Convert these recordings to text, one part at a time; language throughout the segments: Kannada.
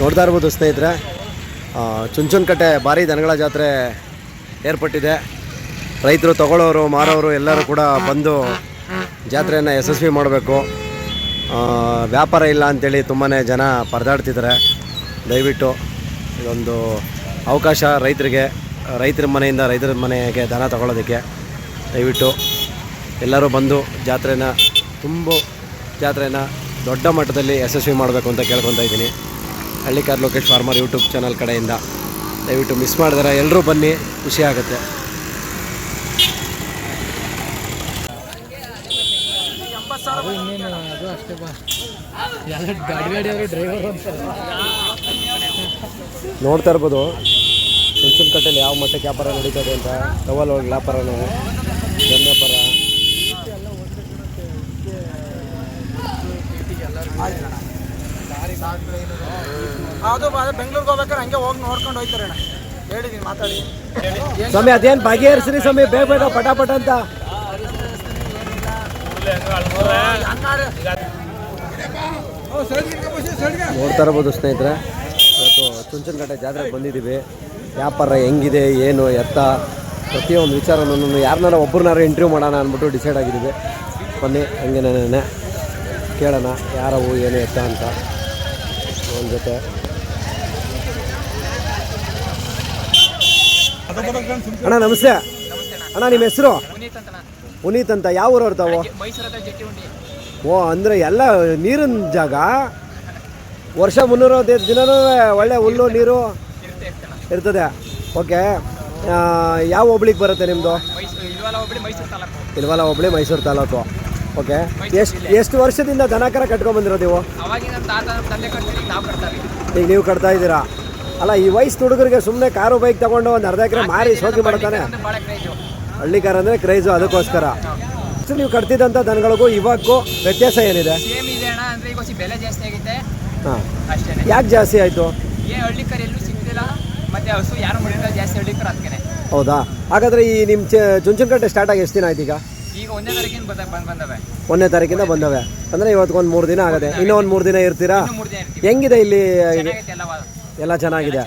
ನೋಡ್ತಾ ಇರ್ಬೋದು ಸ್ನೇಹಿತರೆ. ಚುಂಚುನಕಟ್ಟೆ, ಭಾರಿ ದನಗಳ ಜಾತ್ರೆ ಏರ್ಪಟ್ಟಿದೆ. ರೈತರು ತಗೊಳ್ಳೋರು, ಮಾರೋರು ಎಲ್ಲರೂ ಕೂಡ ಬಂದು ಜಾತ್ರೆಯನ್ನು ಯಶಸ್ವಿ ಮಾಡಬೇಕು. ವ್ಯಾಪಾರ ಇಲ್ಲ ಅಂತೇಳಿ ತುಂಬಾ ಜನ ಪರದಾಡ್ತಿದ್ದಾರೆ. ದಯವಿಟ್ಟು ಇದೊಂದು ಅವಕಾಶ ರೈತರಿಗೆ, ರೈತರ ಮನೆಯಿಂದ ರೈತರ ಮನೆಗೆ ದನ ತಗೊಳ್ಳೋದಕ್ಕೆ. ದಯವಿಟ್ಟು ಎಲ್ಲರೂ ಬಂದು ಜಾತ್ರೆನ ತುಂಬ ಜಾತ್ರೆನ ದೊಡ್ಡ ಮಟ್ಟದಲ್ಲಿ ಯಶಸ್ವಿ ಮಾಡಬೇಕು ಅಂತ ಕೇಳ್ಕೊತಾ ಇದ್ದೀನಿ. Hallikar Lokesh farmer YouTube channel ಕಡೆಯಿಂದ. ದಯವಿಟ್ಟು ಮಿಸ್ ಮಾಡಿದ್ರೆ ಎಲ್ಲರೂ ಬನ್ನಿ, ಖುಷಿ ಆಗುತ್ತೆ. ನೋಡ್ತಾ ಇರ್ಬೋದು ಕಟ್ಟೆಯಲ್ಲಿ ಯಾವ ಮಟ್ಟಕ್ಕೆ ವ್ಯಾಪಾರ ನಡೀತದೆ ಅಂತ. ಟವಲ್ ಒಳಗೆ ವ್ಯಾಪಾರನೂ ಜನ ವ್ಯಾಪಾರ. ಅದು ಬೆಂಗ್ಳೂರ್ಗೆ ಹೋಗ್ಬೇಕಾದ್ರೆ ಹಂಗೆ ಹೋಗಿ ನೋಡ್ಕೊಂಡು ಹೋಯ್ತಾರೆ ಅಣ್ಣ. ಮಾತಾಡಿ. ಸ್ವಾಮಿ, ಅದೇನು ಬಗೆಹರಿಸ್ರಿ ಸ್ವಾಮಿ, ಬೇಗ ಬೇಗ ಪಟಾಪಟ ಅಂತ. ನೋಡ್ತಾ ಸ್ನೇಹಿತರೆ. ಇವತ್ತು ಚುಂಚನಕಟ್ಟೆ ಜಾತ್ರೆಗೆ ಬಂದಿದ್ದೀವಿ. ವ್ಯಾಪಾರ ಹೆಂಗಿದೆ, ಏನು, ಎತ್ತ, ಪ್ರತಿಯೊಂದು ವಿಚಾರನೂ ಯಾರನ್ನಾರ ಒಬ್ಬರನ್ನಾರು ಇಂಟರ್ವ್ಯೂ ಮಾಡೋಣ ಅಂದ್ಬಿಟ್ಟು ಡಿಸೈಡ್ ಆಗಿದ್ದೀವಿ. ಬನ್ನಿ, ಹಂಗೆ ಕೇಳೋಣ, ಯಾರವು, ಏನು, ಎತ್ತ ಅಂತ. ಅವನ ಜೊತೆ. ಅಣ್ಣ ನಮಸ್ತೆ. ಅಣ್ಣ. ನಿಮ್ಮ ಹೆಸರು? ಪುನೀತ್ ಅಂತ ಯಾವ ಊರು ತಾವು? ಓ ಅಂದರೆ ಎಲ್ಲ ನೀರಿನ ಜಾಗ? ವರ್ಷ ಮುನ್ನೂರ ದಿನನೂ ಒಳ್ಳೆ ಹುಲ್ಲು ನೀರು ಇರ್ತದೆ. ಓಕೆ. ಯಾವ ಹೋಬ್ಳಿಗೆ ಬರುತ್ತೆ ನಿಮ್ಮದು ಇಲ್ವಲ್ಲ ಹೋಬಳಿ ಮೈಸೂರು ತಾಲೂಕು. ಓಕೆ. ಎಷ್ಟು ಎಷ್ಟು ವರ್ಷದಿಂದ ದನಕರ ಕಟ್ಕೊಂಬಂದಿರೋದು ನೀವು? ಈಗ ನೀವು ಕಟ್ತಾ ಇದ್ದೀರಾ? ಅಲ್ಲ ಈ ವಯಸ್ಸು ಹುಡುಗರಿಗೆ ಸುಮ್ಮನೆ ಕಾರು ಬೈಕ್ ತಗೊಂಡು ಒಂದು ಅರ್ಧ ಎಕರೆ ಮಾರಿ ಶೋಕಿ ಮಾಡ್ತಾನೆ. ಹಳ್ಳಿ ಕಾರ್ ಅಂದ್ರೆ ಕ್ರೈಸು ಅದಕ್ಕೋಸ್ಕರ. ನೀವು ಕಟ್ತಿದ್ದಂಥ ದನಗಳಿಗೂ ಇವಾಗೂ ವ್ಯತ್ಯಾಸ ಏನಿದೆ? ಬೆಲೆ ಜಾಸ್ತಿ ಆಗಿದೆ. ಹಾಂ. ಅಷ್ಟೇ ಯಾಕೆ ಜಾಸ್ತಿ ಆಯಿತು? ಏನ್ ಹಳ್ಳಿ ಕರ್ ಎಲ್ಲೂ ಸಿಗ್ತಿಲ್ಲ. ಮತ್ತೆ ಹಸು ಯಾರು ಮಾಡಿಲ್ಲ ಜಾಸ್ತಿ ಹಳ್ಳಿ ಕರ್ ಅದಕ್ಕೆ ಹೌದಾ? ಹಾಗಾದ್ರೆ ಈ ನಿಮ್ಮ ಚುಂಚನಕಟ್ಟೆ ಸ್ಟಾರ್ಟ್ ಆಗಿ ಎಷ್ಟು ದಿನ ಆಯ್ತು ಈಗ? ಈಗ ಒಂದೇ ತಾರೀಕಿಂದ ಬಂದ ಬಂದವೆ. ಒಂದನೇ ತಾರೀಕಿಂದ ಬಂದವೆ. ಅಂದರೆ ಇವತ್ತಿಗೊಂದು ಮೂರು ದಿನ ಆಗದೆ. ಇನ್ನೂ ಒಂದು ಮೂರು ದಿನ ಇರ್ತೀರಾ? ಹೆಂಗಿದೆ ಇಲ್ಲಿ ಎಲ್ಲ ಚೆನ್ನಾಗಿದೆ.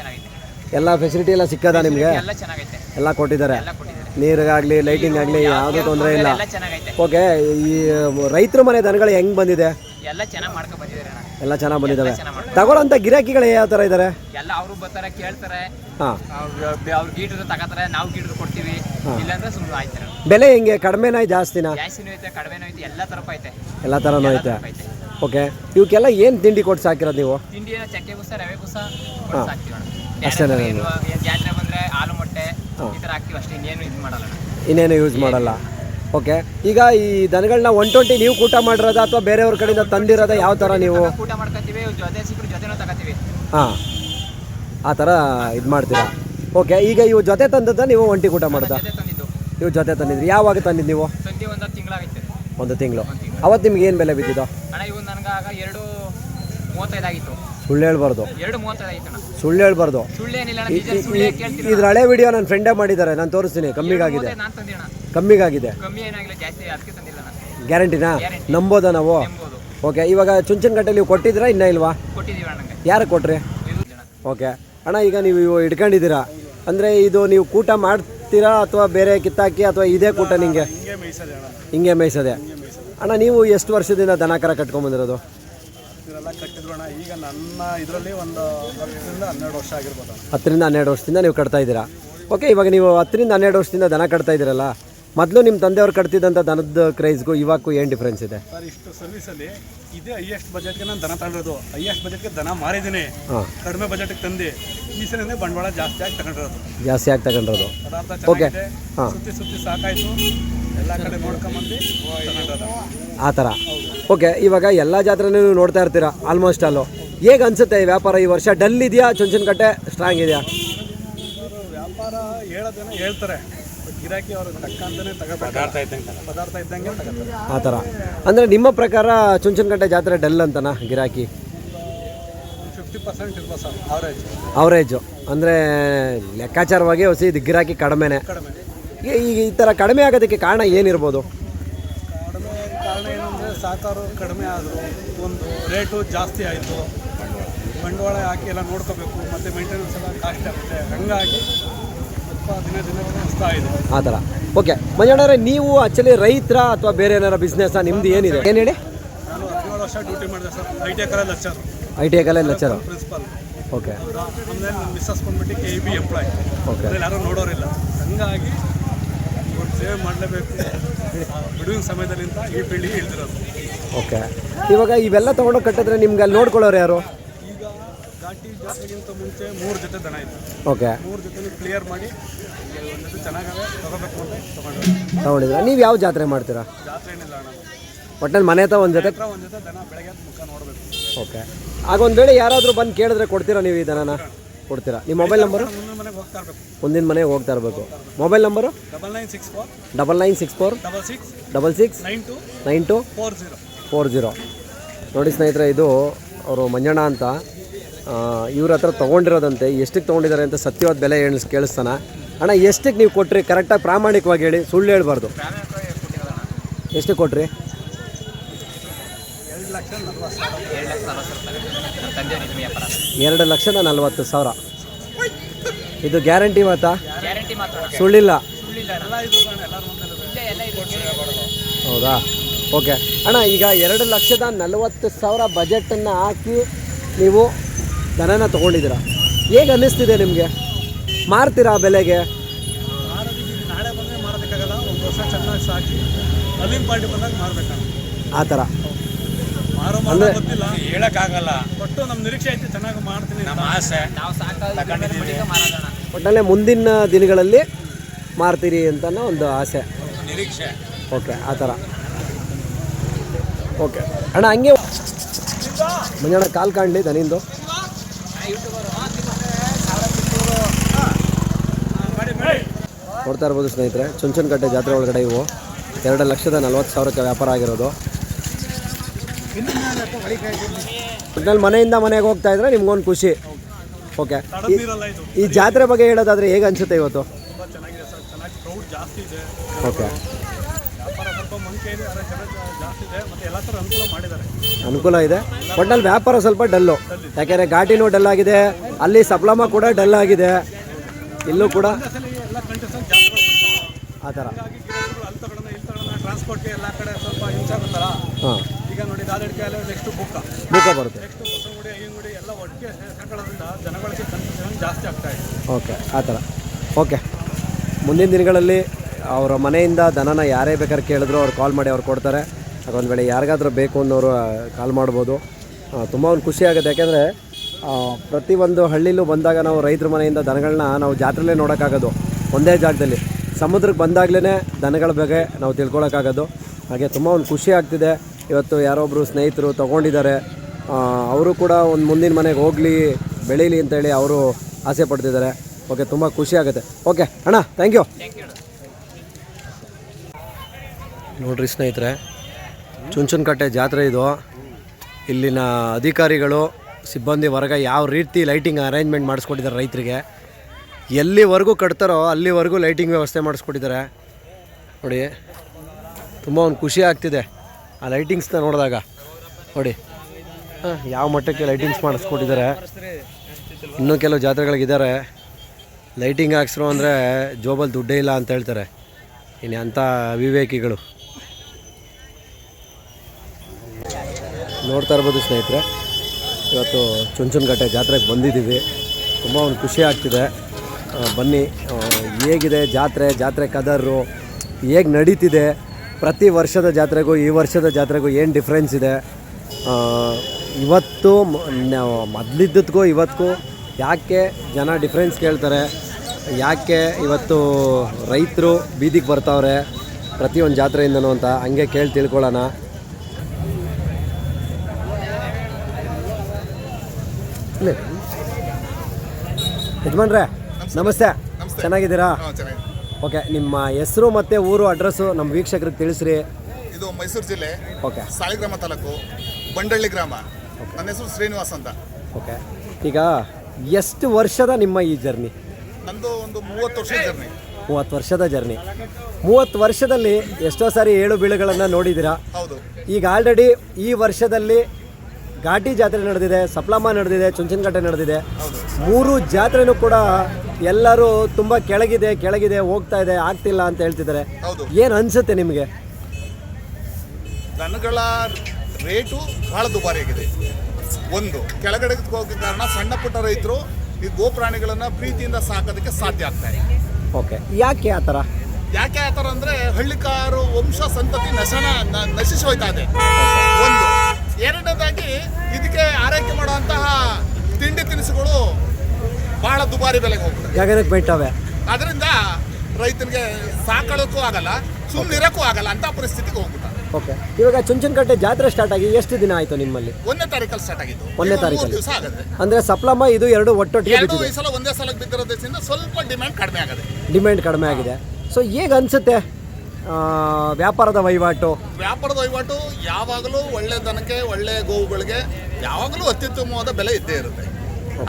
ಎಲ್ಲ ಫೆಸಿಲಿಟಿ ಎಲ್ಲ ಸಿಕ್ಕದ ನಿಮಗೆ? ಎಲ್ಲ ಚೆನ್ನಾಗೈತೆ. ಎಲ್ಲ ಕೊಟ್ಟಿದ್ದಾರೆ. ಎಲ್ಲ ಕೊಟ್ಟಿದ್ದಾರೆ. ನೀರಿಗಾಗಲಿ ಲೈಟಿಂಗ್ ಆಗಲಿ ಯಾವುದೂ ತೊಂದರೆ ಇಲ್ಲ. ಎಲ್ಲ ಚೆನ್ನಾಗೈತೆ. ಓಕೆ ಈ ರೈತರ ಮನೆ ದನಗಳು ಹೆಂಗೆ ಬಂದಿದೆ? ಎಲ್ಲ ಚೆನ್ನಾಗಿ ಮಾಡ್ಕೊ ಬಂದಿದ್ದಾರೆ ಅಣ್ಣ. ಎಲ್ಲ ಚೆನ್ನಾಗಿ ಬಂದಿದ್ದಾವೆ. ಚೆನ್ನಾಗಿ ಮಾಡ್ಕೊ ತಗೊಳ್ಳೋಂಥ ಗಿರಾಕಿಗಳು ಯಾವ ಥರ ಇದ್ದಾರೆ ಎಲ್ಲ ಅವರು ಬರ್ತಾರೆ ಕೇಳ್ತಾರೆ. ಹಾಂ. ಅವ್ರು ಅವ್ರು ಗೀಟ್ರು ತಗೋತಾರೆ ನಾವು ಗೀಟ್ರು ಕೊಡ್ತೀವಿ. ಇಲ್ಲಾಂದ್ರೆ ಸುಮ್ಮನೆ ಆಯ್ತಾರೆ ಬೆಲೆ ಹೆಂಗೆ? ಕಡಿಮೆನಾ ಜಾಸ್ತಿನ? ಜಾಸ್ತಿನೂ ಐತೆ ಕಡಿಮೆನೂ ಐತೆ ಎಲ್ಲ ತರಪ ಐತೆ. ಎಲ್ಲ ಥರನೂ ಐತೆ. ಐತೆ. ಓಕೆ ಇವಕ್ಕೆಲ್ಲ ಏನು ತಿಂಡಿ ಕೊಟ್ಟು ಸಾಕಿರೋದು ನೀವು? ತಿಂಡಿ ಚಕ್ಕೆ ಬುಸ ರವೆ ಬುಸ ಹಾ. ಅಷ್ಟೇನಾ ಏನ್ ಜಾತ್ರೆ ಬಂದ್ರೆ ಹಾಲು ಮೊಟ್ಟೆ ಈ ಥರ ಹಾಕ್ತೀವಿ ಅಷ್ಟೇ ಇನ್ನೇನು ಇದು ಮಾಡಲ್ಲ ಅಣ್ಣ. ಇನ್ನೇನು ಯೂಸ್ ಮಾಡಲ್ಲ. ಓಕೆ ಈಗ ಈ ದನಗಳನ್ನ ಒನ್ ಟ್ವೆಂಟಿ ನೀವು ಕೂಟ ಮಾಡಿರೋದ ಅಥವಾ ಬೇರೆಯವ್ರ ಕಡೆಯಿಂದ ತಂದಿರೋದ ಯಾವ ಥರ ನೀವು? ಊಟ ಮಾಡ್ಕೊತೀವಿ ಜೊತೆ ಸಿಕ್ಕರು ಜೊತೆನೂ ತಗೋತೀವಿ. ಹಾಂ. ಆ ಥರ ಇದು ಮಾಡ್ತೀರಾ? ಓಕೆ ಈಗ ಇವು ಜೊತೆ ತಂದದ್ದ ನೀವು ಒಂಟಿ ಕೂಟ ಮಾಡ್ದ? ಜೊತೆ ತಂದಿದ್ದು. ನೀವು ಜೊತೆ ತಂದಿದ್ರಿ. ಯಾವಾಗ ತಂದಿದ್ದು ನೀವು? ತಂದಿ ಒಂದು ತಿಂಗಳಾಗೈತೆ. ಒಂದು ತಿಂಗಳು. ಅವತ್ತು ನಿಮ್ಗೆ ಏನು ಬೆಲೆ ಬಿದ್ದಿದ್ದು? ಅಣ್ಣ ಇವು ನನಗೆ ಆಗ ಎರಡು ಮೂವತ್ತೈದಾಗಿತ್ತು ಸುಳ್ಳು ಹೇಳ್ಬಾರ್ದು. ಎರಡು ಮೂವತ್ತೈದಾಗಿತ್ತು ಅಣ್ಣ. ಸುಳ್ಳು ಹೇಳ್ಬಾರ್ದು. ಸುಳ್ಳೇನಿಲ್ಲ ಅಣ್ಣ ನಿಜ ಸುಳ್ಳೇ ಕೇಳ್ತೀನಿ ಇದ್ರ ಹಳೆ ವಿಡಿಯೋ ನನ್ನ ಫ್ರೆಂಡೇ ಮಾಡಿದ್ದಾರೆ ನಾನು ತೋರಿಸ್ತೀನಿ ಕಮ್ಮಿಗಾಗಿದೆ. ನಾನು ತಂದಿ ಅಣ್ಣ. ಕಮ್ಮಿಗಾಗಿದೆ. ಕಮ್ಮಿ ಏನಾಗಿಲ್ಲ ಜಾಸ್ತಿ ಅದಕ್ಕೆ ತಂದಿಲ್ಲ ಅಣ್ಣ. ಗ್ಯಾರಂಟಿನಾ. ನಂಬೋದಾ ನಾವು? ಎಂಬುದು ಓಕೆ ಇವಾಗ ಚುಂಚನಕಟ್ಟೆ ನೀವು ಕೊಟ್ಟಿದ್ದೀರಾ ಇನ್ನೂ ಇಲ್ವಾ? ಕೊಟ್ಟಿದ್ದೀವಿ ಯಾರು ಕೊಟ್ರಿ? ಇದು ಓಕೆ ಅಣ್ಣ ಈಗ ನೀವು ಇವು ಇಟ್ಕೊಂಡಿದ್ದೀರಾ? ಅಂದರೆ ಇದು ನೀವು ಕೂಟ ಮಾಡ್ತೀರಾ ಅಥವಾ ಬೇರೆ ಕಿತ್ತಾಕಿ ಅಥವಾ ಇದೇ ಕೂಟ ನಿಮಗೆ ಹಿಂಗೆ ಮೇಯ್ಸದೆ ಅಣ್ಣ ನೀವು ಎಷ್ಟು ವರ್ಷದಿಂದ ದನ ಕರ ಕಟ್ಕೊಂಬಂದಿರೋದು ಇದೆಲ್ಲ ಕಟ್ಟಿದ್ರು ಅಣ್ಣ. ಈಗ ನನ್ನ ಇದರಲ್ಲಿ ಒಂದು ಹತ್ತರಿಂದ ಹನ್ನೆರಡು ವರ್ಷ ಆಗಿರ್ಬೋದು. ಹತ್ತರಿಂದ ಹನ್ನೆರಡು ವರ್ಷದಿಂದ ನೀವು ಕಟ್ತಾ ಇದ್ದೀರಾ? ಓಕೆ ಇವಾಗ ನೀವು ಹತ್ತರಿಂದ ಹನ್ನೆರಡು ವರ್ಷದಿಂದ ದನ ಕಟ್ತಾ ಇದ್ದೀರಲ್ಲ ಮೊದಲು ನಿಮ್ಮ ತಂದೆಯವ್ರು ಕಟ್ತಿದ್ದಂಥ ದನದ ಕ್ರೈಸ್ಗೂ ಇವಾಗೂ ಏನು ಡಿಫ್ರೆನ್ಸ್ ಇದೆ? ಸರ್ ಇಷ್ಟು ಸರ್ವಿಸಲ್ಲಿ ಇದೇ ಹೈಯೆಸ್ಟ್ ಬಜೆಟ್ಗೆ ನಾನು ದನ ತಗೊಂಡಿರೋದು. ಹೈಯೆಸ್ಟ್ ಬಜೆಟ್ಗೆ ದನ ಮಾರಿದ್ದೀನಿ. ಕಡಿಮೆ ಬಜೆಟ್ಗೆ ತಂದು ಈ ಸಲ ಬಂಡವಾಳ ಜಾಸ್ತಿ ಆಗಿ ತಗೊಂಡಿರೋದು. ಜಾಸ್ತಿ ಆಗಿ ತಗೊಂಡಿರೋದು. ಪದಾರ್ಥ. ಚೆನ್ನಾಗಿದೆ. ಸುತ್ತಿ ಸುತ್ತಿ ಸಾಕಾಯ್ತು. ಎಲ್ಲ ಕಡೆ ನೋಡ್ಕೊಂಬಂದು ತಗೊಂಡಿರೋದು ಆ ಥರ ಓಕೆ ಇವಾಗ ಎಲ್ಲ ಜಾತ್ರೆನೂ ನೀವು ನೋಡ್ತಾ ಇರ್ತೀರಾ? ಆಲ್ಮೋಸ್ಟ್ ಅಲ್ಲೂ. ಹೇಗೆ ಅನಿಸುತ್ತೆ ಈ ವ್ಯಾಪಾರ ಈ ವರ್ಷ? ಡಲ್ ಇದೆಯಾ? ಚುಂಚನಕಟ್ಟೆ? ಸ್ಟ್ರಾಂಗ್ ಇದೆಯಾ? ವ್ಯಾಪಾರ ಹೇಳೋದೇನ ಹೇಳ್ತಾರೆ. ಗಿರಾಕಿ ಅವ್ರಿಗೆ ತಕ್ಕಂತಾನೆ ತಗೋಬೇಕು. ಪದಾರ್ಥ ಇದ್ದಂಗೆ ಪದಾರ್ಥ ಇದ್ದಂಗೆ ತಗೋತಾರೆ. ಆ ಥರ ಅಂದರೆ ನಿಮ್ಮ ಪ್ರಕಾರ ಚುಂಚನಕಟ್ಟೆ ಜಾತ್ರೆ ಡಲ್ ಅಂತನ ಗಿರಾಕಿ? ಫಿಫ್ಟಿ ಪರ್ಸೆಂಟ್ ಇರ್ಬೋದು ಸರ್ ಅವರೇಜ್ ಅವರೇಜು ಅಂದರೆ ಲೆಕ್ಕಾಚಾರವಾಗಿ ಹೊಸ ಇದು ಗಿರಾಕಿ ಕಡಿಮೆನೆ. ಕಡಿಮೆ ಈಗ ಈ ಥರ ಕಡಿಮೆ ಆಗೋದಕ್ಕೆ ಕಾರಣ ಏನಿರ್ಬೋದು? ಕಡಿಮೆ ಕಾರಣ ಏನಂದರೆ ಸಾಕಾರು ಕಡಿಮೆ ಆದರು ಒಂದು ರೇಟು ಜಾಸ್ತಿ ಆಯಿತು. ಬಂಡವಾಳ ಹಾಕಿ ಎಲ್ಲ ನೋಡ್ಕೋಬೇಕು ಮತ್ತು ಮೇಂಟೆನೆನ್ಸ್ ಎಲ್ಲ ಕಾಸ್ಟ್ ಆಗುತ್ತೆ. ಹಂಗಾಗಿ ದಿನ ದಿನ ಅನಿಸ್ತಾ ಇದೆ ಆ ಥರ ಓಕೆ ಮಂಜಣ್ಣವ್ರೆ ನೀವು ಆ್ಯಕ್ಚುಲಿ ರೈತರ ಅಥವಾ ಬೇರೆ ಏನಾರ ಬಿಸ್ನೆಸ್ಸಾ ನಿಮ್ದು ಏನಿದೆ? ಏನು ಹೇಳಿ? ನಾನು ಹದಿನೇಳು ವರ್ಷ ಡ್ಯೂಟಿ ಮಾಡಿದೆ ಸರ್. ಐ ಟಿ ಕರಲ್ಲಿ ಲೆಕ್ಚರ್ ಐ ಟಿ ಐ ಐಕಲ್ಲೇ ಲಚ್ಚರ್ ಪ್ರಿನ್ಸಿಪಲ್ ಓಕೆ ಮಿಸ್ಸಸ್ ಬಂದ್ಬಿಟ್ಟು K E B employee okay ಯಾರೂ ನೋಡೋರಿಲ್ಲ. ಹಂಗಾಗಿ ಸೇವೆ ಮಾಡಲೇಬೇಕು. ಬಿಡುವಿನ ಸಮಯದಲ್ಲಿಂದ ಈ ಪೀಳಿ ಹೇಳ್ತಿರೋದು. ಓಕೆ. ಇವಾಗ ಇವೆಲ್ಲ ತೊಗೊಂಡು ಕಟ್ಟಿದ್ರೆ ನಿಮ್ಗೆ ಅಲ್ಲಿ ನೋಡ್ಕೊಳ್ಳೋರು ಯಾರು? ಈಗ ಘಾಟಿ ಜಾತ್ರೆಗಿಂತ ಮುಂಚೆ ಮೂರು ಜೊತೆ ದನ ಇತ್ತು. ಓಕೆ. ಮೂರು ಜೊತೆ ಕ್ಲಿಯರ್ ಮಾಡಿ ಒಂದು ಜೊತೆ ಚೆನ್ನಾಗವೆ ತಗೋಬೇಕು ಅಂತ ತಗೊಂಡು ತಗೊಂಡಿದ್ರ ನೀವು ಯಾವ ಜಾತ್ರೆ ಮಾಡ್ತೀರಾ? ಜಾತ್ರೆ ಏನಿಲ್ಲ ಅಣ್ಣ. ಒಟ್ಟಲ್ಲಿ ಮನೆ ಹತ್ರ ಒಂದು ಜೊತೆ? ಹತ್ರ ಒಂದು ಜೊತೆ ದನ ಬೆಳಗ್ಗೆ ಮುಖ ನೋಡಬೇಕು. ಓಕೆ. ಆಗ ಒಂದು ವೇಳೆ ಯಾರಾದರೂ ಬಂದು ಕೇಳಿದ್ರೆ ಕೊಡ್ತೀರಾ ನೀವು ಈ ದನನ? ಕೊಡ್ತೀರಾ? ನಿಮ್ಮ ಮೊಬೈಲ್ ನಂಬರು ಮುಂದಿನ ಮನೆಗೆ ಹೋಗ್ತಾ ಇರಬೇಕು. Mobile number double nine six four double six double six nine two four zero ನೋಡಿ ಸ್ನೇಹಿತರೆ, ಇದು ಅವರು ಮಂಜಣ್ಣ ಅಂತ. ಇವ್ರ ಹತ್ರ ತೊಗೊಂಡಿರೋದಂತೆ. ಎಷ್ಟಕ್ಕೆ ತೊಗೊಂಡಿದ್ದಾರೆ ಅಂತ ಸತ್ಯವಾದ ಬೆಲೆ ಹೇಳಿ ಕೇಳಿಸ್ತಾನ. ಅಣ್ಣ, ಎಷ್ಟಕ್ಕೆ ನೀವು ಕೊಟ್ರಿ? ಕರೆಕ್ಟಾಗಿ ಪ್ರಾಮಾಣಿಕವಾಗಿ ಹೇಳಿ. ಸುಳ್ಳು ಹೇಳ್ಬಾರ್ದು. ಎಷ್ಟಕ್ಕೆ ಕೊಟ್ರಿ? ಎರಡು ಲಕ್ಷ ನಲ್ವತ್ತು ಸಾವಿರ ಎರಡು ಲಕ್ಷದ ನಲವತ್ತು ಸಾವಿರ. ಇದು ಗ್ಯಾರಂಟಿ ಮಾತಾ? ಗ್ಯಾರಂಟಿ ಮಾತ್ರ ಸುಳ್ಳಿಲ್ಲ. ಎಲ್ಲ ಇದು ಅಣ್ಣ ಎಲ್ಲರೂ ಒಂದೇ ಹೌದಾ? ಓಕೆ. ಅಣ್ಣ ಈಗ ಎರಡು ಲಕ್ಷದ ನಲವತ್ತು ಸಾವಿರ ಬಜೆಟನ್ನು ಹಾಕಿ ನೀವು ದನನ ತೊಗೊಂಡಿದ್ದೀರಾ? ಹೇಗೆ ಅನ್ನಿಸ್ತಿದೆ ನಿಮಗೆ? ಮಾರ್ತೀರಾ ಬೆಲೆಗೆ? ಮಾರೋದಕ್ಕೆ ನಾಳೆ ಬಂದರೆ ಮಾರೋದಕ್ಕಾಗಲ್ಲ. ಒಂದು ವರ್ಷ ಚೆನ್ನಾಗಿ ಸಾಕಿ ಅಲ್ಲಿನ ಪಾರ್ಟಿ ಬಂದಾಗ ಮಾರ್ಬೇಕಣ್ಣ. ಆ ಥರ. ಗೊತ್ತಿಲ್ಲ. ಹೇಳಕ್ಕಾಗಲ್ಲ. ಒಟ್ಟು ನಮ್ಮ ನಿರೀಕ್ಷೆ ಐತಿ ಚೆನ್ನಾಗಿ ಮಾಡ್ತೀನಿ ನಮ್ಮ ಆಸೆ. ನಾವು ಸಾಕಾಗಿ ಒಟ್ಟಲ್ಲೇ ಮುಂದಿನ ದಿನಗಳಲ್ಲಿ ಮಾರ್ತೀರಿ ಅಂತ ಒಂದು ಆಸೆ. ನಿರೀಕ್ಷೆ. ಓಕೆ ಆ ಥರ. ಓಕೆ. ಅಣ್ಣ ಹಂಗೆ ಮಂಜಣ್ಣ ಕಾಲ್ ಕಾಣಲಿ ದನಿಂದು. ನೋಡ್ತಾ ಇರ್ಬೋದು ಸ್ನೇಹಿತರೆ ಚುಂಚನಕಟ್ಟೆ ಜಾತ್ರೆ ಒಳಗಡೆ ಇವು. ಎರಡು ಲಕ್ಷದ ನಲ್ವತ್ತು ಸಾವಿರಕ್ಕೆ ವ್ಯಾಪಾರ ಆಗಿರೋದು. ಒಟ್ನಲ್ಲಿ ಮನೆಯಿಂದ ಮನೆಗೆ ಹೋಗ್ತಾ ಇದ್ರೆ ನಿಮ್ಗೊಂದು ಖುಷಿ. ಓಕೆ. ಈ ಜಾತ್ರೆ ಬಗ್ಗೆ ಹೇಳೋದಾದ್ರೆ ಹೇಗೆ ಅನ್ಸುತ್ತೆ ಇವತ್ತು? ಓಕೆ. ಅನುಕೂಲ ಇದೆ. ಒಟ್ನಲ್ಲಿ ವ್ಯಾಪಾರ ಸ್ವಲ್ಪ ಡಲ್ಲು. ಯಾಕೆಂದ್ರೆ ಘಾಟಿನೂ ಡಲ್ ಆಗಿದೆ. ಅಲ್ಲಿ ಸಪ್ಲಮ ಕೂಡ ಡಲ್ ಆಗಿದೆ. ಇಲ್ಲೂ ಕೂಡ ಆ ಥರ. ಹಾಂ. ಈಗ ನೋಡಿ ದಾದಡಿಕೆ ನೆಕ್ಸ್ಟ್ ಬುಕ್ಕ. ಬುಕ್ಕ ಬರುತ್ತೆ. ನೆಕ್ಸ್ಟ್ ಎಲ್ಲ ಒಟ್ಟಿಗೆ ಸೇರ್ಕೊಳ್ಳೋದ್ರಿಂದ ಜನಗಳಿಗೆ ಕನ್ಫ್ಯೂಷನ್ ಜಾಸ್ತಿ ಆಗ್ತಾ ಇದೆ. ಓಕೆ ಆ ಥರ. ಓಕೆ. ಮುಂದಿನ ದಿನಗಳಲ್ಲಿ ಅವರ ಮನೆಯಿಂದ ದನನ ಯಾರೇ ಬೇಕಾದ್ರೆ ಕೇಳಿದ್ರು ಅವ್ರು ಕಾಲ್ ಮಾಡಿ ಅವ್ರು ಕೊಡ್ತಾರೆ. ಒಂದು ವೇಳೆ ಯಾರಿಗಾದ್ರೂ ಬೇಕು ಅನ್ನೋರು ಕಾಲ್ ಮಾಡ್ಬೋದು. ತುಂಬ ಒಂದು ಖುಷಿ ಆಗುತ್ತೆ. ಯಾಕೆಂದರೆ ಪ್ರತಿಯೊಂದು ಹಳ್ಳಿಲೂ ಬಂದಾಗ ನಾವು ರೈತರ ಮನೆಯಿಂದ ದನಗಳನ್ನ ನಾವು ಜಾತ್ರೆಲೇ ನೋಡೋಕ್ಕಾಗೋದು. ಒಂದೇ ಜಾಗದಲ್ಲಿ. ಸಮುದ್ರಕ್ಕೆ ಬಂದಾಗಲೇ ದನಗಳ ಬಗ್ಗೆ ನಾವು ತಿಳ್ಕೊಳ್ಳೋಕ್ಕಾಗೋದು ಹಾಗೆ ತುಂಬ ಒಂದು ಖುಷಿ ಆಗ್ತಿದೆ. ಇವತ್ತು ಯಾರೊಬ್ಬರು ಸ್ನೇಹಿತರು ತೊಗೊಂಡಿದ್ದಾರೆ. ಅವರು ಕೂಡ ಒಂದು ಮುಂದಿನ ಮನೆಗೆ ಹೋಗಲಿ, ಬೆಳೀಲಿ ಅಂತೇಳಿ ಅವರು ಆಸೆ ಪಡ್ತಿದ್ದಾರೆ. ಓಕೆ, ತುಂಬ ಖುಷಿ ಆಗುತ್ತೆ. ಓಕೆ, ಅಣ್ಣ ಥ್ಯಾಂಕ್ ಯು ನೋಡ್ರಿ ಸ್ನೇಹಿತರೆ, ಚುಂಚನಕಟ್ಟೆ ಜಾತ್ರೆ ಇದು. ಇಲ್ಲಿನ ಅಧಿಕಾರಿಗಳು, ಸಿಬ್ಬಂದಿ ವರ್ಗ ಯಾವ ರೀತಿ ಲೈಟಿಂಗ್ ಅರೇಂಜ್ಮೆಂಟ್ ಮಾಡಿಸ್ಕೊಟ್ಟಿದ್ದಾರೆ ರೈತರಿಗೆ, ಎಲ್ಲಿವರೆಗೂ ಕಟ್ತಾರೋ ಅಲ್ಲಿವರೆಗೂ ಲೈಟಿಂಗ್ ವ್ಯವಸ್ಥೆ ಮಾಡಿಸ್ಕೊಟ್ಟಿದ್ದಾರೆ. ನೋಡಿ, ತುಂಬ ಒಂದು ಖುಷಿ ಆಗ್ತಿದೆ. ಆ ಲೈಟಿಂಗ್ಸ್ನ ನೋಡಿದಾಗ, ನೋಡಿ. ಹಾಂ ಯಾವ ಮಟ್ಟಕ್ಕೆ ಲೈಟಿಂಗ್ಸ್ ಮಾಡಿಸ್ಕೊಟ್ಟಿದ್ದಾರೆ. ಇನ್ನೂ ಕೆಲವು ಜಾತ್ರೆಗಳಿಗಿದ್ದಾರೆ. ಲೈಟಿಂಗ್ ಹಾಕ್ಸ್ರು ಅಂದರೆ ಜೋಬಲ್ಲಿ ದುಡ್ಡೇ ಇಲ್ಲ ಅಂತ ಹೇಳ್ತಾರೆ. ಇನ್ನು ಅಂಥ ವಿವೇಕಿಗಳು ನೋಡ್ತಾ ಇರ್ಬೋದು ಸ್ನೇಹಿತರೆ, ಇವತ್ತು ಚುಂಚನಕಟ್ಟೆ ಜಾತ್ರೆಗೆ ಬಂದಿದ್ದೀವಿ. ತುಂಬ ಒಂದು ಖುಷಿ ಆಗ್ತಿದೆ. ಬನ್ನಿ ಹೇಗಿದೆ ಜಾತ್ರೆ ಜಾತ್ರೆ ಕದರು ಹೇಗೆ ನಡೀತಿದೆ? ಪ್ರತಿ ವರ್ಷದ ಜಾತ್ರೆಗೂ ಈ ವರ್ಷದ ಜಾತ್ರೆಗೂ ಏನು ಡಿಫ್ರೆನ್ಸ್ ಇದೆ? ಇವತ್ತು ಮೊದಲಿದ್ದಕ್ಕೂ ಇವತ್ತಿಗೂ ಯಾಕೆ ಜನ ಡಿಫ್ರೆನ್ಸ್ ಕೇಳ್ತಾರೆ? ಯಾಕೆ ಇವತ್ತು ರೈತರು ಬೀದಿಗೆ ಬರ್ತಾವ್ರೆ ಪ್ರತಿಯೊಂದು ಜಾತ್ರೆಯಿಂದನೂ ಅಂತ ಹಂಗೆ ಕೇಳಿ ತಿಳ್ಕೊಳ್ಳೋಣ. ಯಜಮಾನ್ರೆ ನಮಸ್ತೆ. ಚೆನ್ನಾಗಿದ್ದೀರಾ? ಓಕೆ ನಿಮ್ಮ ಹೆಸರು ಮತ್ತು ಊರು ಅಡ್ರೆಸ್ಸು ನಮ್ಮ ವೀಕ್ಷಕರಿಗೆ ತಿಳಿಸ್ರಿ. ಇದು ಮೈಸೂರು ಜಿಲ್ಲೆ ಓಕೆ. ಸಾಲಿಗ್ರಾಮ ತಾಲೂಕು ಬಂಡಳ್ಳಿ ಗ್ರಾಮ. ನನ್ನ ಹೆಸರು ಶ್ರೀನಿವಾಸ್ ಅಂತ. ಓಕೆ. ಈಗ ಎಷ್ಟು ವರ್ಷದ ನಿಮ್ಮ ಈ ಜರ್ನಿ? ನಂದು ಒಂದು ಮೂವತ್ತು ವರ್ಷದ ಜರ್ನಿ. ಮೂವತ್ತು ವರ್ಷದ ಜರ್ನಿ. ಮೂವತ್ತು ವರ್ಷದಲ್ಲಿ ಎಷ್ಟೋ ಸಾರಿ ಏಳು ಬೀಳುಗಳನ್ನು ನೋಡಿದ್ದೀರಾ? ಹೌದು. ಈಗ ಆಲ್ರೆಡಿ ಈ ವರ್ಷದಲ್ಲಿ ಘಾಟಿ ಜಾತ್ರೆ ನಡೆದಿದೆ ಸಪ್ಲಮ್ಮ ನಡೆದಿದೆ ಚುಂಚನಕಟ್ಟೆ ನಡೆದಿದೆ. ಮೂರು ಜಾತ್ರೆನೂ ಕೂಡ ಎಲ್ಲರೂ ತುಂಬ ಕೆಳಗಿದೆ ಕೆಳಗಿದೆ ಹೋಗ್ತಾ ಇದೆ ಆಗ್ತಿಲ್ಲ ಅಂತ ಹೇಳ್ತಿದ್ದಾರೆ. ಹೌದು. ಏನು ಅನಿಸುತ್ತೆ ನಿಮಗೆ? ದನಗಳ ರೇಟು ಬಹಳ ದುಬಾರಿಯಾಗಿದೆ. ಒಂದು ಕೆಳಗಡೆ ಹೋಗಿದ್ದ ಕಾರಣ ಸಣ್ಣ ಪುಟ್ಟ ರೈತರು ಈ ಗೋಪ್ರಾಣಿಗಳನ್ನು ಪ್ರೀತಿಯಿಂದ ಸಾಕೋದಕ್ಕೆ ಸಾಧ್ಯ ಆಗ್ತಾ ಇದೆ. ಓಕೆ ಯಾಕೆ ಆ ಥರ? ಯಾಕೆ ಆ ಥರ ಅಂದರೆ ಹಳ್ಳಿಕಾರು ವಂಶ ಸಂತತಿ ನಶನ ನಶಿಸಿ ಹೋಯ್ತಾ ಇದೆ. ಒಂದು. ಎರಡನೇದಾಗಿ ಇದಕ್ಕೆ ಆರೈಕೆ ಮಾಡುವಂತಹ ತಿಂಡಿ ತಿನಿಸುಗಳು ಬಹಳ ದುಬಾರಿ ಬೆಲೆಗೆ ಹೋಗ್ತದೆ ಗಗನಕ್ಕೆ ಬಿಟ್ಟವೆ. ಅದರಿಂದ ರೈತನಿಗೆ ಸಾಕೊಳ್ಳೋಕ್ಕೂ ಆಗಲ್ಲ ಸುಮ್ಮನೆ ಇರೋಕ್ಕೂ ಆಗಲ್ಲ ಅಂತ ಪರಿಸ್ಥಿತಿಗೆ ಹೋಗುತ್ತೆ ಓಕೆ ಇವಾಗ ಚುಂಚನಕಟ್ಟೆ ಜಾತ್ರೆ ಸ್ಟಾರ್ಟ್ ಆಗಿ ಎಷ್ಟು ದಿನ ಆಯಿತು ನಿಮ್ಮಲ್ಲಿ? ಒಂದನೇ ತಾರೀಕಲ್ಲಿ ಸ್ಟಾರ್ಟ್ ಆಗಿತ್ತು ಒಂದನೇ ತಾರೀಕಲ್ಲಿ. ದಿವಸ ಆಗುತ್ತೆ. ಅಂದರೆ ಸಪ್ಲಮ್ಮ ಇದು ಎರಡು ಒಟ್ಟೊಟ್ಟಿಗೆ ಎರಡು ಬಿದ್ದಿದೆ. ಈ ಸಲ ಒಂದೇ ಸಲ ಬಿದ್ದಿರೋದ್ರಿಂದ ಸ್ವಲ್ಪ ಡಿಮ್ಯಾಂಡ್ ಕಡಿಮೆ ಆಗದೆ ಡಿಮ್ಯಾಂಡ್ ಕಡಿಮೆ ಆಗಿದೆ. ಸೊ ಹೇಗೆ ಅನಿಸುತ್ತೆ ವ್ಯಾಪಾರದ ವಹಿವಾಟು? ವ್ಯಾಪಾರದ ವಹಿವಾಟು ಯಾವಾಗಲೂ ಒಳ್ಳೆ ದನಕ್ಕೆ ಒಳ್ಳೆ ಗೋವುಗಳಿಗೆ ಯಾವಾಗಲೂ ಅತ್ಯುತ್ತಮವಾದ ಬೆಲೆ ಇದ್ದೇ ಇರುತ್ತೆ.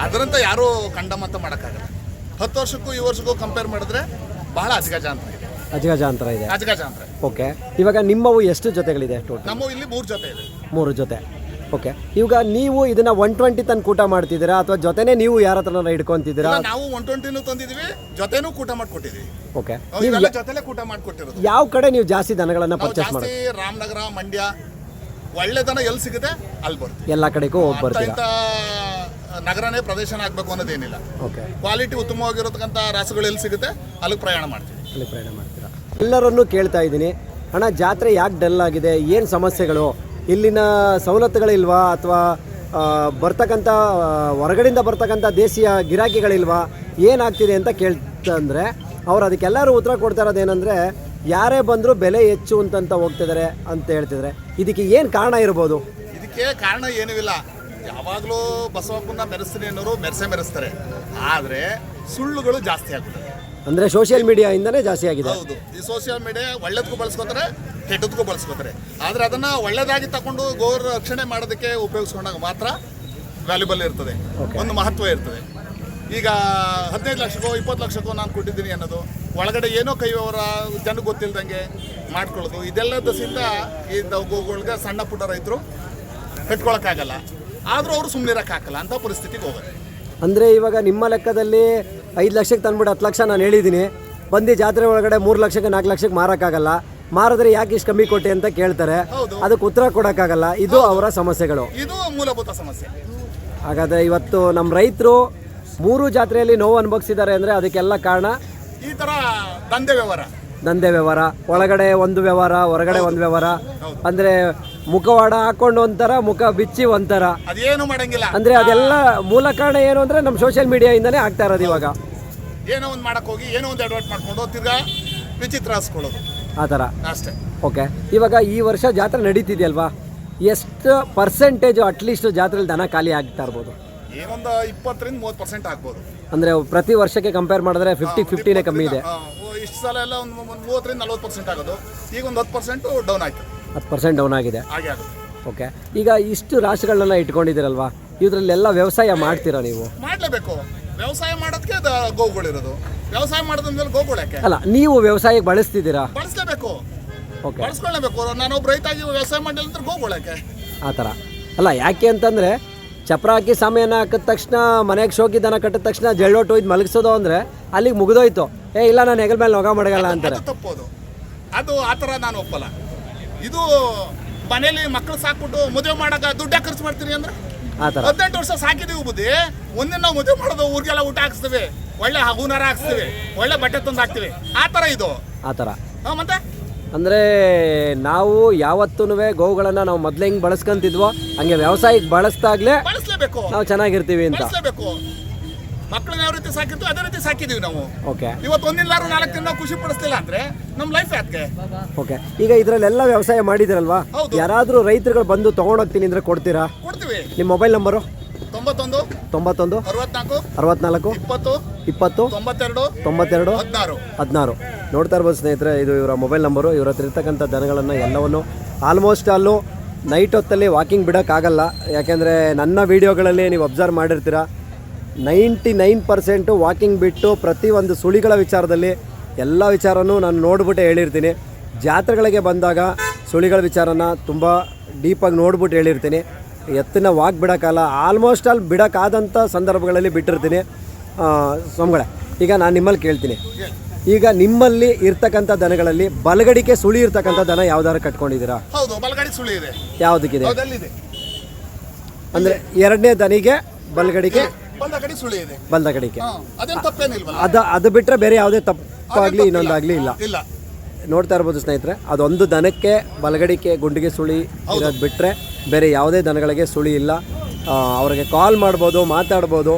ಅದರಂತ ಯಾರೂ ಕಂಡಮತ ಮಾಡೋಕ್ಕಾಗಲ್ಲ. ಹತ್ತು ವರ್ಷಕ್ಕೂ ಈ ವರ್ಷಕ್ಕೂ ಕಂಪೇರ್ ಮಾಡಿದ್ರೆ ಬಹಳ ಅಜಗಜಾಂತರ ಇದೆ. ಅಜಗಜಾಂತರ ಇದೆ. ಅಜಗಜಾಂತರ ಓಕೆ ಇವಾಗ ನಿಮ್ಮವು ಎಷ್ಟು ಜೊತೆಗಳಿದೆ ಟೋಟಲ್ ನಮ್ಮ ಇಲ್ಲಿ ಮೂರು ಜೊತೆ ಇದೆ. ಮೂರು ಜೊತೆ. ಓಕೆ ಇವಾಗ ನೀವು ಇದನ್ನ ಒನ್ ಟ್ವೆಂಟಿ ತನ್ ಕೂಟ ಮಾಡ್ತಿದ್ದೀರಾ? ಅಥವಾ ಜೊತೆನೆ ನೀವು ಯಾರ ಹತ್ರನ ಇಟ್ಕೊಂತಿದ್ದೀರಾ ನಾವು ಒನ್ ಟ್ವೆಂಟಿನೂ ತಂದಿದೀವಿ ಜೊತೆನೂ ಕೂಟ ಮಾಡ್ಕೊಟ್ಟಿದೀವಿ. ಓಕೆ ನಾವು ಇವೆಲ್ಲ ಜೊತೆಲೆ ಕೂಟ ಮಾಡ್ಕೊಟ್ಟಿರೋದು. ಯಾವ ಕಡೆ ನೀವು ಜಾಸ್ತಿ ದನಗಳನ್ನ ನಾವು ಪರ್ಚೇಸ್ ಜಾಸ್ತಿ ಮಾಡೋದು? ರಾಮನಗರ ಮಂಡ್ಯ ಒಳ್ಳೆ ದನ ಎಲ್ಲಿ ಸಿಗುತ್ತೆ ಅಲ್ಲಿ ಬರ್ತೀವಿ ಎಲ್ಲ ಕಡೆಗೂ ಹೋಗಿ ಬರ್ತೀರಾ ಇಂಥ ನಗರನೇ ಪ್ರದೇಶನ ಆಗಬೇಕು ಅನ್ನೋದೇನಿಲ್ಲ. ಓಕೆ. ಕ್ವಾಲಿಟಿ ಉತ್ತಮವಾಗಿರತಕ್ಕಂಥ ರಾಸುಗಳು ಎಲ್ಲಿ ಸಿಗುತ್ತೆ? ಅಲ್ಲಿಗೆ ಪ್ರಯಾಣ ಮಾಡ್ತೀವಿ. ಅಲ್ಲಿ ಪ್ರಯಾಣ ಮಾಡ್ತೀರಾ? ಎಲ್ಲರನ್ನು ಕೇಳ್ತಾ ಇದ್ದೀನಿ. ಅಣ್ಣ ಜಾತ್ರೆ ಯಾಕೆ ಡಲ್ ಆಗಿದೆ? ಏನು ಸಮಸ್ಯೆಗಳು? ಇಲ್ಲಿನ ಸವಲತ್ತುಗಳಿಲ್ವಾ? ಅಥವಾ ಬರ್ತಕ್ಕಂಥ ಹೊರಗಡೆಯಿಂದ ಬರ್ತಕ್ಕಂಥ ದೇಶೀಯ ಗಿರಾಕಿಗಳಿಲ್ವಾ? ಏನಾಗ್ತಿದೆ ಅಂತ ಕೇಳ್ತಂದರೆ ಅವ್ರು ಅದಕ್ಕೆಲ್ಲರೂ ಉತ್ತರ ಕೊಡ್ತಾ ಇರೋದೇನೆಂದರೆ ಯಾರೇ ಬಂದರೂ ಬೆಲೆ ಹೆಚ್ಚು ಅಂತಂತ ಹೋಗ್ತಿದ್ದಾರೆ ಅಂತ ಹೇಳ್ತಿದ್ದಾರೆ ಇದಕ್ಕೆ ಏನು ಕಾರಣ ಇರ್ಬೋದು? ಇದಕ್ಕೆ ಕಾರಣ ಏನೂ ಇಲ್ಲ. ಯಾವಾಗಲೂ ಬಸವಪ್ಪನ ಮೆರೆಸ್ತೀನಿ ಅನ್ನೋರು ಮೆರೆಸೇ ಮೆರೆಸ್ತಾರೆ. ಆದರೆ ಸುಳ್ಳುಗಳು ಜಾಸ್ತಿ ಆಗ್ತದೆ. ಅಂದರೆ ಸೋಷಿಯಲ್ ಮೀಡಿಯಾಯಿಂದನೇ ಜಾಸ್ತಿ ಆಗಿದೆ. ಹೌದು. ಈ ಸೋಷಿಯಲ್ ಮೀಡಿಯಾ ಒಳ್ಳೇದಕ್ಕೂ ಬಳಸ್ಕೊತಾರೆ ಕೆಟ್ಟದಕ್ಕೂ ಬಳಸ್ಕೊತಾರೆ ಆದರೆ ಅದನ್ನು ಒಳ್ಳೇದಾಗಿ ತಗೊಂಡು ಗೋ ರಕ್ಷಣೆ ಮಾಡೋದಕ್ಕೆ ಉಪಯೋಗಿಸ್ಕೊಂಡಾಗ ಮಾತ್ರ ವ್ಯಾಲ್ಯೂಬಲ್ ಇರ್ತದೆ. ಒಂದು ಮಹತ್ವ ಇರ್ತದೆ. ಈಗ ಹದಿನೈದು ಲಕ್ಷಕ್ಕೋ ಇಪ್ಪತ್ತು ಲಕ್ಷಕ್ಕೋ ನಾನು ಕೊಟ್ಟಿದ್ದೀನಿ ಅನ್ನೋದು ಒಳಗಡೆ ಏನೋ ಕೈಯವರ ಜನಕ್ಕೆ ಗೊತ್ತಿಲ್ದಂಗೆ ಮಾಡ್ಕೊಳ್ಳೋದು ಇದೆಲ್ಲದಸಿಂದ ಈ ಗೋಗಳಿಗೆ ಸಣ್ಣ ಪುಟ್ಟ ರೈತರು ಕಟ್ಕೊಳಕ್ಕಾಗಲ್ಲ ಆದರೂ ಅವರು ಸುಮ್ಮನೆ ಇರೋಕ್ಕಾಗಲ್ಲ ಅಂತ ಪರಿಸ್ಥಿತಿಗೆ ಹೋಗುತ್ತೆ ಅಂದರೆ ಇವಾಗ ನಿಮ್ಮ ಲೆಕ್ಕದಲ್ಲಿ ಐದು ಲಕ್ಷಕ್ಕೆ ತಂದ್ಬಿಟ್ಟು ಹತ್ತು ಲಕ್ಷ ನಾನು ಹೇಳಿದ್ದೀನಿ. ಬಂದು ಜಾತ್ರೆ ಒಳಗಡೆ ಮೂರು ಲಕ್ಷಕ್ಕೆ ನಾಲ್ಕು ಲಕ್ಷಕ್ಕೆ ಮಾರೋಕ್ಕಾಗಲ್ಲ. ಮಾರಿದ್ರೆ ಯಾಕೆ ಇಷ್ಟು ಕಮ್ಮಿ ಕೊಟ್ಟೆ ಅಂತ ಕೇಳ್ತಾರೆ. ಅದಕ್ಕೆ ಉತ್ತರ ಕೊಡೋಕ್ಕಾಗಲ್ಲ. ಇದು ಅವರ ಸಮಸ್ಯೆಗಳು. ಇದು ಮೂಲಭೂತ ಸಮಸ್ಯೆ. ಹಾಗಾದರೆ ಇವತ್ತು ನಮ್ಮ ರೈತರು ಮೂರು ಜಾತ್ರೆಯಲ್ಲಿ ನೋವು ಅನುಭವಿಸಿದ್ದಾರೆ ಅಂದರೆ ಅದಕ್ಕೆಲ್ಲ ಕಾರಣ? ಈ ಥರ ದಂಧೆ ವ್ಯವಹಾರ. ದಂಧೆ ವ್ಯವಹಾರ. ಒಳಗಡೆ ಒಂದು ವ್ಯವಹಾರ ಹೊರಗಡೆ ಒಂದು ವ್ಯವಹಾರ. ಅಂದರೆ ಮುಖವಾಡ ಹಾಕೊಂಡು ಒಂಥರ ಮುಖ ಬಿಚ್ಚಿ ಒಂಥರ. ಅದೇನು ಮಾಡಂಗಿಲ್ಲ. ಅಂದ್ರೆ ಅದೆಲ್ಲ ಮೂಲ ಕಾರಣ ಏನು ಅಂದ್ರೆ ನಮ್ಮ ಸೋಷಿಯಲ್ ಮೀಡಿಯಾಯಿಂದನೇ ಆಗ್ತಾ ಇರೋದು ಇವಾಗ. ಏನೋ ಒಂದು ಮಾಡಕ್ ಹೋಗಿ ಏನೋ ಒಂದು ಅಡ್ವರ್ಟ್ ಮಾಡ್ಕೊಂಡು ತಿರ್ಗಾ ವಿಚಿತ್ರ ಹಾಸ್ಕೊಳ್ಳೋದು. ಆ ಥರ. ಅಷ್ಟೇ. ಓಕೆ. ಇವಾಗ ಈ ವರ್ಷ ಜಾತ್ರೆ ನಡೀತಿದೆಯಲ್ವಾ? ಎಷ್ಟು ಪರ್ಸೆಂಟೇಜು ಅಟ್ಲೀಸ್ಟ್ ಜಾತ್ರೆಲಿ ದನ ಖಾಲಿ ಆಗ್ತಾ ಇರ್ಬೋದು? ಏನೊಂದು ಇಪ್ಪತ್ತರಿಂದ ಮೂವತ್ತು ಪರ್ಸೆಂಟ್ ಆಗ್ಬೋದು. ಅಂದರೆ ಪ್ರತಿ ವರ್ಷಕ್ಕೆ ಕಂಪೇರ್ ಮಾಡಿದ್ರೆ ಫಿಫ್ಟಿ ಫಿಫ್ಟಿನೇ ಕಮ್ಮಿ ಇದೆ. ಇಷ್ಟು ಸಲ ಎಲ್ಲ ಒಂದು ಒಂದು ಮೂವತ್ತರಿಂದ ನಲ್ವತ್ತು ಪರ್ಸೆಂಟ್ ಆಗೋದು. ಈಗ ಒಂದು ಹತ್ತು ಪರ್ಸೆಂಟು ಡೌನ್ ಆಯ್ತು. ಹತ್ತು ಪರ್ಸೆಂಟ್ ಡೌನ್ ಆಗಿದೆ. ಹಾಗೆ ಆಗುತ್ತೆ. ಓಕೆ ಈಗ ಇಷ್ಟು ರಾಶಿಗಳನ್ನೆಲ್ಲ ಇಟ್ಕೊಂಡಿದ್ದೀರಲ್ವಾ? ಇದರಲ್ಲೆಲ್ಲ ವ್ಯವಸಾಯ ಮಾಡ್ತೀರಾ ನೀವು? ಮಾಡಲೇಬೇಕು. ವ್ಯವಸಾಯ ಮಾಡೋದಕ್ಕೆ ಗೋವುಗಳಿರೋದು ವ್ಯವಸಾಯ ಮಾಡೋದಂದ್ರೆ ಗೋವುಗಳಕ್ಕೆ ಅಲ್ಲ ನೀವು ವ್ಯವಸಾಯಕ್ಕೆ ಬಳಸ್ತಿದ್ದೀರಾ? ಬಳಸಲೇಬೇಕು. ಓಕೆ ಬಳಸ್ಕೊಳ್ಳೇಬೇಕು ನಾನೊಬ್ಬ ರೈತಾಗಿ ವ್ಯವಸಾಯ ಮಾಡಿಲ್ಲ ಅಂದ್ರೆ ಗೋವುಗಳಕ್ಕೆ ಆ ಥರ. ಅಲ್ಲ ಯಾಕೆ ಅಂತಂದರೆ ಚಪ್ರ ಹಾಕಿ ಸಮಯನ ಹಾಕಿದ ತಕ್ಷಣ ಮನೆಗೆ ಶೋಕಿ ದನ ಕಟ್ಟಿದ ತಕ್ಷಣ ಜಳ್ಳೊಟ್ಟು ಒಯ್ದು ಮಲಗಿಸೋದು ಅಂದರೆ ಅಲ್ಲಿಗೆ ಮುಗಿದೋಯ್ತು. ಏ ಇಲ್ಲ ನಾನು ಹೆಗಲ ಮೇಲೆ ನೊಗ ಮಾಡಗಲ್ಲ ಅಂತಾರೆ. ಅದು ತಪ್ಪೋದು ಅದು ಆ ಥರ ನಾನು ಒಪ್ಪಲ್ಲ. ಇದು ಮನೇಲಿ ಮಕ್ಕಳು ಸಾಕ್ಬಿಟ್ಟು ಮದುವೆ ಮಾಡಾಕ ದುಡ್ಡ ಖರ್ಚು ಮಾಡ್ತೀನಿ ಅಂದ್ರೆ? ಹದಿನೆಂಟು ವರ್ಷ ಸಾಕಿದೀವಿ ಬುದ್ಧಿ. ಒಂದಿನ ನಾವು ಮದುವೆ ಮಾಡೋದು ಊರಿಗೆಲ್ಲ ಊಟ ಹಾಕ್ಸ್ತೇವೆ. ಒಳ್ಳೆ ಹೂನಾರ ಹಾಕ್ಸ್ತೀವಿ. ಒಳ್ಳೆ ಬಟ್ಟೆ ತಂದು ಹಾಕ್ತೀವಿ. ಆ ಥರ ಇದು. ಆ ಥರ ಹಾಂ ಮತ್ತೆ? ಅಂದರೆ ನಾವು ಯಾವತ್ತೂ ಗೋವುಗಳನ್ನು ನಾವು ಮೊದಲೇ ಹೆಂಗೆ ಬಳಸ್ಕೊಂತಿದ್ವೋ ಹಂಗೆ ವ್ಯವಸಾಯಕ್ಕೆ ಬಳಸ್ದಾಗಲೇ ಬಳಸ್ಲೇಬೇಕು. ನಾವು ಚೆನ್ನಾಗಿರ್ತೀವಿ ಅಂತ. ಬಳಸಲೇಬೇಕು. ಮಕ್ಕಳನ್ನ ಯಾವ ರೀತಿ ಸಾಕಿತ್ತು ಅದೇ ರೀತಿ ಸಾಕಿದೀವಿ ನಾವು. ಓಕೆ ಇವತ್ತು ಒಂದಿಲ್ಲಾರು ನಾಲ್ಕು ದಿನ ಖುಷಿ ಪಡಿಸ್ತಿಲ್ಲ ಅಂದ್ರೆ ನಮ್ಮ ಲೈಫ್ ಯಾಕೆ ಓಕೆ ಈಗ ಇದರಲ್ಲೆಲ್ಲ ವ್ಯವಸಾಯ ಮಾಡಿದಿರಲ್ವಾ? ಹೌದು. ಯಾರಾದರೂ ರೈತರುಗಳು ಬಂದು ತಗೊಂಡೋಗ್ತೀನಿ ಅಂದ್ರೆ ಕೊಡ್ತೀರಾ? ಕೊಡ್ತೀವಿ. ನಿಮ್ಮ ಮೊಬೈಲ್ ನಂಬರು ತೊಂಬತ್ತೊಂದು ತೊಂಬತ್ತೊಂದು ಅರವತ್ನಾಲ್ಕು ಅರವತ್ನಾಲ್ಕು ಇಪ್ಪತ್ತು ಇಪ್ಪತ್ತು ತೊಂಬತ್ತೆರಡು ತೊಂಬತ್ತೆರಡು ಹದಿನಾರು. ಹದಿನಾರು. ನೋಡ್ತಾ ಇರ್ಬೋದು ಸ್ನೇಹಿತರೆ ಇದು ಇವರ ಮೊಬೈಲ್ ನಂಬರು ಇವರ ಹತ್ರ ಇರ್ತಕ್ಕಂಥ ದನಗಳನ್ನು ಎಲ್ಲವನ್ನು ಆಲ್ಮೋಸ್ಟ್ ಅಲ್ಲೂ ನೈಟ್ ಹೊತ್ತಲ್ಲಿ ವಾಕಿಂಗ್ ಬಿಡೋಕ್ಕಾಗಲ್ಲ. ಯಾಕೆಂದರೆ ನನ್ನ ವೀಡಿಯೋಗಳಲ್ಲಿ ನೀವು ಅಬ್ಸರ್ವ್ ಮಾಡಿರ್ತೀರ. ನೈಂಟಿ ನೈನ್ ಪರ್ಸೆಂಟು ವಾಕಿಂಗ್ ಬಿಟ್ಟು ಪ್ರತಿ ಒಂದು ಸುಳಿಗಳ ವಿಚಾರದಲ್ಲಿ ಎಲ್ಲ ವಿಚಾರನೂ ನಾನು ನೋಡ್ಬಿಟ್ಟು ಹೇಳಿರ್ತೀನಿ. ಜಾತ್ರೆಗಳಿಗೆ ಬಂದಾಗ ಸುಳಿಗಳ ವಿಚಾರನ ತುಂಬ ಡೀಪಾಗಿ ನೋಡ್ಬಿಟ್ಟು ಹೇಳಿರ್ತೀನಿ. ಎತ್ತಿನ ವಾಕ್ ಬಿಡೋಕ್ಕಲ್ಲ ಆಲ್ಮೋಸ್ಟ್ ಅಲ್ಲಿ ಬಿಡೋಕ್ಕಾದಂಥ ಸಂದರ್ಭಗಳಲ್ಲಿ ಬಿಟ್ಟಿರ್ತೀನಿ. ಆ, ಸ್ವಾಮಿಗಳೇ ಈಗ ನಾನು ನಿಮ್ಮಲ್ಲಿ ಕೇಳ್ತೀನಿ. ಈಗ ನಿಮ್ಮಲ್ಲಿ ಇರ್ತಕ್ಕಂಥ ದನಗಳಲ್ಲಿ ಬಲಗಡಿಕೆ ಸುಳಿ ಇರ್ತಕ್ಕಂಥ ದನ ಯಾವ್ದಾರು ಕಟ್ಕೊಂಡಿದ್ದೀರಾ? ಹೌದು ಬಲಗಡೆ ಸುಳಿ ಇದೆ. ಯಾವುದಕ್ಕಿದೆ? ಅಂದರೆ ಎರಡನೇ ದನಿಗೆ ಬಲಗಡಿಕೆ ಬಲಗಡೆ ಸುಳಿ ಇದೆ. ಬಲಗಡಿಕೆ. ಹಾ ಅದೇನು ತಪ್ಪೇನಿಲ್ವಲ್ಲ. ಅದ ಅದು ಬಿಟ್ಟರೆ ಬೇರೆ ಯಾವುದೇ ತಪ್ಪಾಗಲಿ ಇನ್ನೊಂದಾಗಲಿ ಇಲ್ಲ. ಇಲ್ಲ. ನೋಡ್ತಾ ಇರ್ಬೋದು ಸ್ನೇಹಿತರೆ ಅದೊಂದು ದನಕ್ಕೆ ಬಲಗಡಿಕೆ ಗುಂಡಿಗೆ ಸುಳಿ ಇರೋದು ಬಿಟ್ಟರೆ ಬೇರೆ ಯಾವುದೇ ದನಗಳಿಗೆ ಸುಳಿ ಇಲ್ಲ. ಅವ್ರಿಗೆ ಕಾಲ್ ಮಾಡ್ಬೋದು ಮಾತಾಡ್ಬೋದು.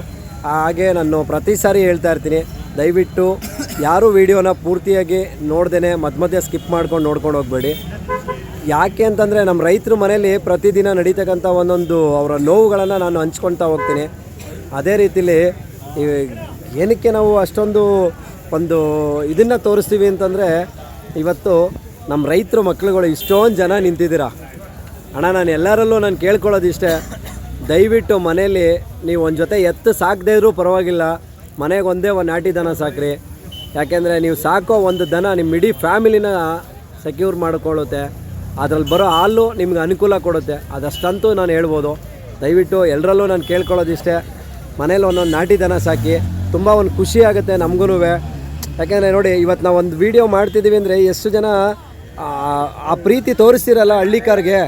ಹಾಗೆ ನಾನು ಪ್ರತಿ ಸಾರಿ ಹೇಳ್ತಾ ಇರ್ತೀನಿ ದಯವಿಟ್ಟು ಯಾರೂ ವಿಡಿಯೋನ ಪೂರ್ತಿಯಾಗಿ ನೋಡ್ದೇ ಮಧ್ಯ ಮಧ್ಯೆ ಸ್ಕಿಪ್ ಮಾಡ್ಕೊಂಡು ನೋಡ್ಕೊಂಡು ಹೋಗಬೇಡಿ. ಯಾಕೆ ಅಂತಂದರೆ ನಮ್ಮ ರೈತರ ಮನೆಯಲ್ಲಿ ಪ್ರತಿದಿನ ನಡೀತಕ್ಕಂಥ ಒಂದೊಂದು ಅವರ ನೋವುಗಳನ್ನು ನಾನು ಹಂಚ್ಕೊಳ್ತಾ ಹೋಗ್ತೀನಿ. ಅದೇ ರೀತಿಲಿ ಏನಕ್ಕೆ ನಾವು ಅಷ್ಟೊಂದು ಒಂದು ಇದನ್ನು ತೋರಿಸ್ತೀವಿ ಅಂತಂದರೆ ಇವತ್ತು ನಮ್ಮ ರೈತರು ಮಕ್ಳುಗಳು ಇಷ್ಟೊಂದು ಜನ ನಿಂತಿದ್ದೀರಾ. ಅಣ್ಣ, ನಾನು ಎಲ್ಲರಲ್ಲೂ ನಾನು ಕೇಳ್ಕೊಳ್ಳೋದಿಷ್ಟೇ ದಯವಿಟ್ಟು ಮನೇಲಿ ನೀವು ಒಂದು ಜೊತೆ ಎತ್ತು ಸಾಕದೇ ಇದ್ರೂ ಪರವಾಗಿಲ್ಲ. ಮನೆಗೆ ಒಂದೇ ಒಂದು ನಾಟಿ ದನ ಸಾಕ್ರಿ. ಯಾಕೆಂದರೆ ನೀವು ಸಾಕೋ ಒಂದು ದನ ನಿಮ್ಮ ಇಡೀ ಫ್ಯಾಮಿಲಿನ ಸೆಕ್ಯೂರ್ ಮಾಡಿಕೊಳ್ಳುತ್ತೆ. ಅದ್ರಲ್ಲಿ ಬರೋ ಹಾಲು ನಿಮ್ಗೆ ಅನುಕೂಲ ಕೊಡುತ್ತೆ. ಅದಷ್ಟಂತೂ ನಾನು ಹೇಳ್ಬೋದು. ದಯವಿಟ್ಟು ಎಲ್ಲರಲ್ಲೂ ನಾನು ಕೇಳ್ಕೊಳ್ಳೋದಿಷ್ಟೇ ಮನೇಲಿ ಒಂದೊಂದು ನಾಟಿ ದನ ಸಾಕಿ. ತುಂಬ ಒಂದು ಖುಷಿ ಆಗುತ್ತೆ ನಮಗೂ ಯಾಕೆಂದರೆ ನೋಡಿ ಇವತ್ತು ನಾವು ಒಂದು ವೀಡಿಯೋ ಮಾಡ್ತಿದ್ದೀವಿ ಅಂದರೆ ಎಷ್ಟು ಜನ ಆ ಪ್ರೀತಿ ತೋರಿಸ್ತಿರಲ್ಲ ಹಳ್ಳಿಕಾರ್ಗೆ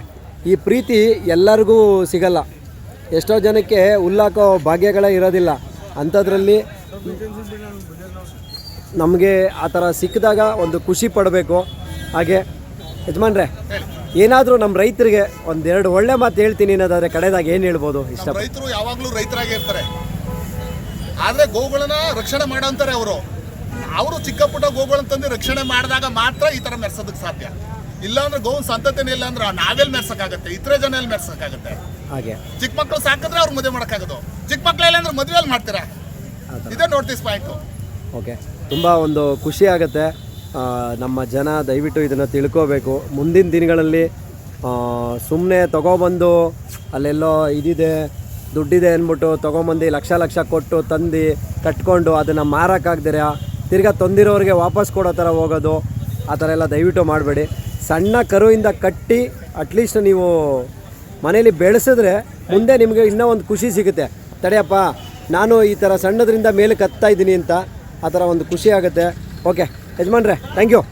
ಈ ಪ್ರೀತಿ ಎಲ್ಲರಿಗೂ ಸಿಗಲ್ಲ. ಎಷ್ಟೋ ಜನಕ್ಕೆ ಉಲ್ಲಾಕೋ ಭಾಗ್ಯಗಳೇ ಇರೋದಿಲ್ಲ. ಅಂಥದ್ರಲ್ಲಿ ನಮಗೆ ಆ ಥರ ಸಿಕ್ಕಿದಾಗ ಒಂದು ಖುಷಿ ಪಡಬೇಕು. ಹಾಗೆ ಯಜಮಾನ್ರೆ ಏನಾದರೂ ನಮ್ಮ ರೈತರಿಗೆ ಒಂದೆರಡು ಒಳ್ಳೆ ಮಾತು ಹೇಳ್ತೀನಿ ಅನ್ನೋದಾದರೆ ಕಡೆದಾಗ ಏನು ಹೇಳ್ಬೋದು? ಇಷ್ಟ ರೈತರು ಯಾವಾಗಲೂ ರೈತರಾಗಿರ್ತಾರೆ ಇರ್ತಾರೆ. ಆದ್ರೆ ಗೋಗಳನ್ನ ರಕ್ಷಣೆ ಮಾಡಂತಾರೆ ಅವರು. ಅವರು ಚಿಕ್ಕ ಪುಟ್ಟ ಗೋಗಳನ್ನ ತಂದು ರಕ್ಷಣೆ ಮಾಡಿದಾಗ ಮಾತ್ರ ಈ ತರ ಮೆರ್ಸೋದಕ್ಕೆ ಸಾಧ್ಯ. ಇಲ್ಲಾಂದ್ರೆ ಗೋವಿನ ಸಂತತಿನೇ ಇಲ್ಲ ಅಂದ್ರೆ ನಾವೆಲ್ಲಿ ಮೆರ್ಸಕ್ಕಾಗತ್ತೆ? ಇತರೆ ಜನ ಎಲ್ಲಿ ಮೆರ್ಸಕ್ಕಾಗತ್ತೆ? ಹಾಗೆ. ಚಿಕ್ಕ ಮಕ್ಕಳು ಸಾಕಿದ್ರೆ ಅವ್ರು ಮದುವೆ ಮಾಡೋಕ್ಕಾಗೋದು. ಚಿಕ್ಕ ಮಕ್ಕಳೆಲ್ಲ ಇಲ್ಲ ಅಂದ್ರೆ ಮದುವೆಯಲ್ಲಿ ಮಾಡ್ತೀರಾ? ಇದೇ ನೋಡ್ತೀಸ್ ಪಾಯಿಂಟ್. ಓಕೆ. ತುಂಬ ಒಂದು ಖುಷಿ ಆಗುತ್ತೆ. ನಮ್ಮ ಜನ ದಯವಿಟ್ಟು ಇದನ್ನು ತಿಳ್ಕೋಬೇಕು. ಮುಂದಿನ ದಿನಗಳಲ್ಲಿ ಸುಮ್ಮನೆ ತಗೊಬಂದು ಅಲ್ಲೆಲ್ಲೋ ಇದಿದೆ ದುಡ್ಡಿದೆ ಅಂದ್ಬಿಟ್ಟು ತೊಗೊಂಬಂದು ಲಕ್ಷ ಲಕ್ಷ ಕೊಟ್ಟು ತಂದು ಕಟ್ಕೊಂಡು ಅದನ್ನು ಮಾರೋಕ್ಕಾಗ್ದಿರ ತಿರ್ಗಾ ತೊಂದಿರೋರಿಗೆ ವಾಪಸ್ ಕೊಡೋ ಥರ ಹೋಗೋದು, ಆ ಥರ ಎಲ್ಲ ದಯವಿಟ್ಟು ಮಾಡಬೇಡಿ. ಸಣ್ಣ ಕರುವಿಂದ ಕಟ್ಟಿ ಅಟ್ಲೀಸ್ಟ್ ನೀವು ಮನೇಲಿ ಬೆಳೆಸಿದ್ರೆ ಮುಂದೆ ನಿಮಗೆ ಇನ್ನೂ ಒಂದು ಖುಷಿ ಸಿಗುತ್ತೆ. ತಡೆಯಪ್ಪ, ನಾನು ಈ ಥರ ಸಣ್ಣದ್ರಿಂದ ಮೇಲೆ ಕತ್ತಾ ಇದ್ದೀನಿ ಅಂತ ಆ ಥರ ಒಂದು ಖುಷಿ ಆಗುತ್ತೆ. ಓಕೆ, ಯಜಮಾನ್ರೆ ಥ್ಯಾಂಕ್ ಯು